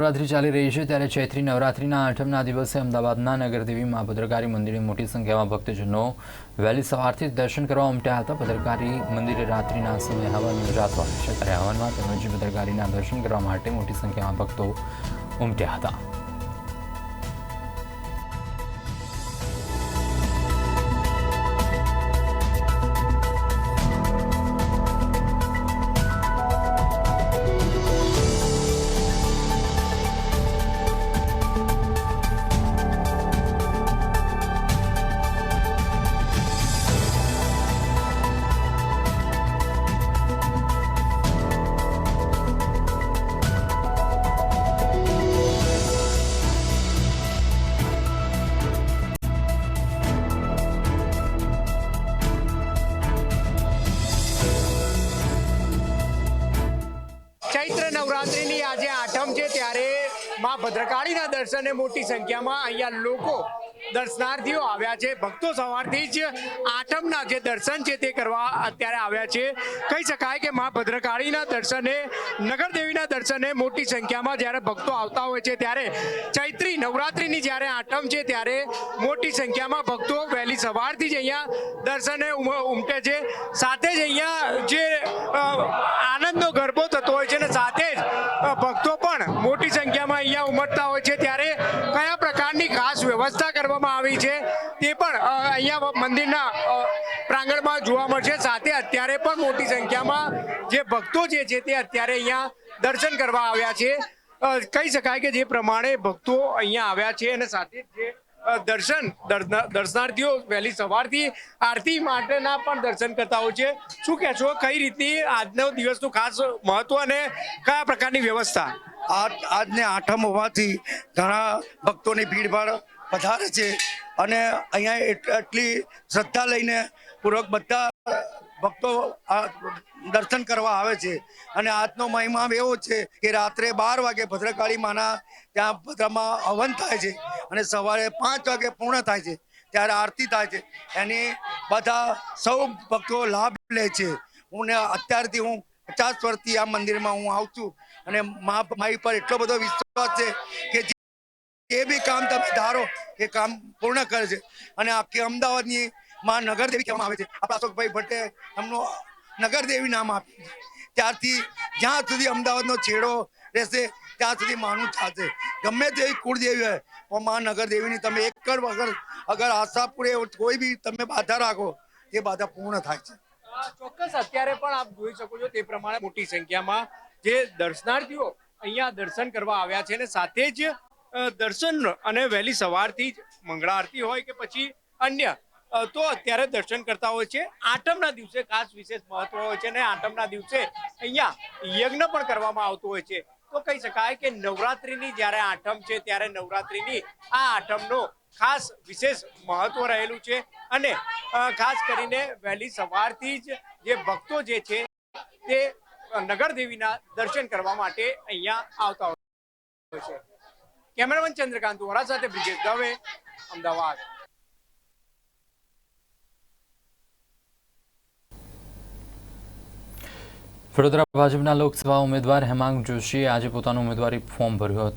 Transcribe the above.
નવરાત્રી ચાલી રહી છે ત્યારે ચૈત્રી નવરાત્રીના આઠમના દિવસે અમદાવાદના નગરદેવી મા ભદ્રકારી મંદિરે મોટી સંખ્યામાં ભક્તજનો વહેલી સવારથી દર્શન કરવા ઉમટ્યા હતા. ભદ્રકારી મંદિરે રાત્રિના સમયે હવન હોય છે ત્યારે હવનમાં તેમજ ભદ્રકારીના દર્શન કરવા માટે મોટી સંખ્યામાં ભક્તો ઉમટ્યા હતા. ચૈત્ર નવરાત્રિની આજે આઠમ છે ત્યારે માં ભદ્રકાળીના દર્શને મોટી સંખ્યામાં અહીંયા લોકો દર્શનાર્થીઓ આવ્યા છે, ભક્તો સવારથી જ આઠમના જે દર્શન છે તે કરવા અત્યારે આવ્યા છે. કહી શકાય કે માં ભદ્રકાળીના દર્શને, નગરદેવીના દર્શને મોટી સંખ્યામાં જ્યારે ભક્તો આવતા હોય છે ત્યારે ચૈત્રી નવરાત્રિની જ્યારે આઠમ છે ત્યારે મોટી સંખ્યામાં ભક્તો વહેલી સવારથી જ અહીંયા દર્શને ઉમ- ઉમટે છે. સાથે જ અહીંયા જે અ, આનંદનો ગરબો થતો હોય છે અને સાથે જ અ, ભક્તો પણ મોટી સંખ્યામાં અહીંયા ઉમટતા હોય છે ત્યારે કયા પ્રકારની ખાસ વ્યવસ્થા કરવામાં આવી છે તે પણ અહીંયા મંદિરના પ્રાંગણમાં જોવા મળશે. સાથે અત્યારે પણ મોટી સંખ્યામાં જે ભક્તો જે છે તે અત્યારે અહીંયા દર્શન કરવા આવ્યા છે. કહી શકાય કે જે પ્રમાણે ભક્તો અહીંયા આવ્યા છે અને સાથે જે દર્શન દર્શનાર્થીઓ વહેલી સવારથી આરતી માટેના પણ દર્શન કરતા હોય છે. શું કહેશો? કઈ રીતની આજનો દિવસનું ખાસ મહત્વ અને કયા પ્રકારની વ્યવસ્થા? આજને આઠમ હોવાથી ઘણા ભક્તોની ભીડભાડ વધારે છે અને અહીંયા એટ- એટલી શ્રદ્ધા લઈને પૂર્વક બધા ભક્તો દર્શન કરવા આવે છે. અને આજનો મહિમા એવો છે કે રાત્રે બાર વાગે ભદ્રકાળી માના ત્યાં ભદ્રમાં હવન થાય છે અને સવારે પાંચ વાગે પૂર્ણ થાય છે. ત્યારે આરતી થાય છે. એની બધા સૌ ભક્તો લાભ લે છે. હું અત્યારથી હું પચાસ વર્ષથી આ મંદિરમાં હું આવું છું. અને મા મારી પર એટલો બધો વિશ્વાસ છે કે જે બી કામ તમે ધારો, એ કામ પૂર્ણ કરે છે. અને આખી અમદાવાદની માં નગરદેવી કહેવામાં આવે છે. આપણા અશોકભાઈ ભટ્ટે એમનું નગરદેવી નામ આપ્યું ત્યારથી જ્યાં સુધી અમદાવાદનો છેડો રહેશે, ત્યાં સુધી માનું થશે ગમે તેવી કુળદેવી હોય, પણ માં નગરદેવીની તમે એક કર વગર અગર આશાપુરે કોઈ બી તમે બાધા રાખો, એ બાધા પૂર્ણ થાય છે. ચોક્કસ. અત્યારે પણ આપ જોઈ શકો છો તે પ્રમાણે મોટી સંખ્યામાં જે દર્શનાર્થીઓ અહીંયા દર્શન કરવા આવ્યા છે અને સાથે જ દર્શન અને વહેલી સવારથી જ મંગળા આરતી હોય કે પછી અન્ય તો અત્યારે દર્શન કરતા હોય છે. આઠમના દિવસે ખાસ વિશેષ મહત્વ હોય છે અને આઠમના દિવસે અહીંયા યજ્ઞ પણ કરવામાં આવતો હોય છે. તો કહી શકાય કે નવરાત્રીની જ્યારે આઠમ છે, ત્યારે નવરાત્રીની આ આઠમનો ખાસ વિશેષ મહત્વ રહેલું છે અને ખાસ કરીને વહેલી સવારથી જ જે ભક્તો જે છે તે નગરદેવીના દર્શન કરવા માટે અહીંયા આવતા હોય છે. કેમેરામેન ચંદ્રકાંત વોરા સાથે બ્રિજેશ દવે, અમદાવાદ. વડોદરા ભાજપના લોકસભા ઉમેદવાર હેમાંગ જોશીએ આજે પોતાનું ઉમેદવારી ફોર્મ ભર્યું હતું.